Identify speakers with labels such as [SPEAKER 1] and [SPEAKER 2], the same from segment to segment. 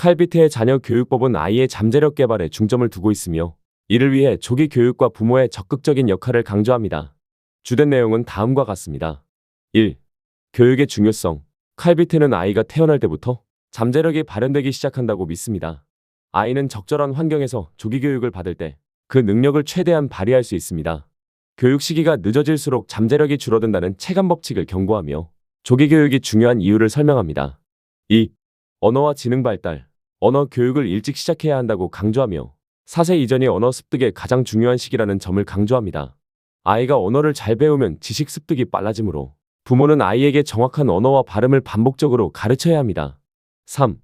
[SPEAKER 1] 칼비트의 자녀 교육법은 아이의 잠재력 개발에 중점을 두고 있으며 이를 위해 조기 교육과 부모의 적극적인 역할을 강조합니다. 주된 내용은 다음과 같습니다. 1. 교육의 중요성. 칼비트는 아이가 태어날 때부터 잠재력이 발현되기 시작한다고 믿습니다. 아이는 적절한 환경에서 조기 교육을 받을 때 그 능력을 최대한 발휘할 수 있습니다. 교육 시기가 늦어질수록 잠재력이 줄어든다는 체감 법칙을 경고하며 조기 교육이 중요한 이유를 설명합니다. 2. 언어와 지능 발달. 언어 교육을 일찍 시작해야 한다고 강조하며 4세 이전이 언어 습득의 가장 중요한 시기라는 점을 강조합니다. 아이가 언어를 잘 배우면 지식 습득이 빨라지므로 부모는 아이에게 정확한 언어와 발음을 반복적으로 가르쳐야 합니다. 3.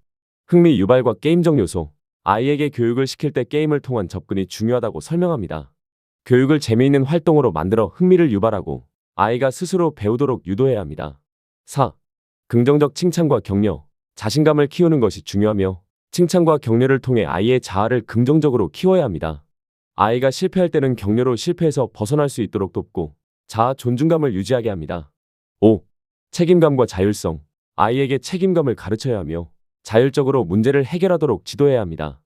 [SPEAKER 1] 흥미 유발과 게임적 요소. 아이에게 교육을 시킬 때 게임을 통한 접근이 중요하다고 설명합니다. 교육을 재미있는 활동으로 만들어 흥미를 유발하고 아이가 스스로 배우도록 유도해야 합니다. 4. 긍정적 칭찬과 격려. 자신감을 키우는 것이 중요하며 칭찬과 격려를 통해 아이의 자아를 긍정적으로 키워야 합니다. 아이가 실패할 때는 격려로 실패에서 벗어날 수 있도록 돕고 자아 존중감을 유지하게 합니다. 5. 책임감과 자율성. 아이에게 책임감을 가르쳐야 하며 자율적으로 문제를 해결하도록 지도해야 합니다.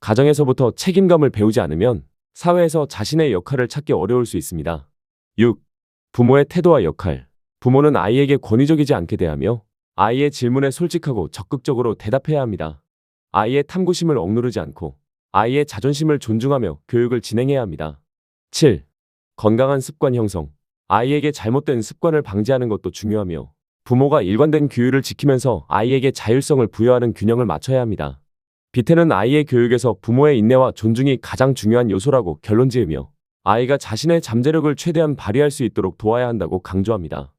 [SPEAKER 1] 가정에서부터 책임감을 배우지 않으면 사회에서 자신의 역할을 찾기 어려울 수 있습니다. 6. 부모의 태도와 역할. 부모는 아이에게 권위적이지 않게 대하며 아이의 질문에 솔직하고 적극적으로 대답해야 합니다. 아이의 탐구심을 억누르지 않고 아이의 자존심을 존중하며 교육을 진행해야 합니다. 7. 건강한 습관 형성. 아이에게 잘못된 습관을 방지하는 것도 중요하며 부모가 일관된 규율을 지키면서 아이에게 자율성을 부여하는 균형을 맞춰야 합니다. 비테는 아이의 교육에서 부모의 인내와 존중이 가장 중요한 요소라고 결론 지으며 아이가 자신의 잠재력을 최대한 발휘할 수 있도록 도와야 한다고 강조합니다.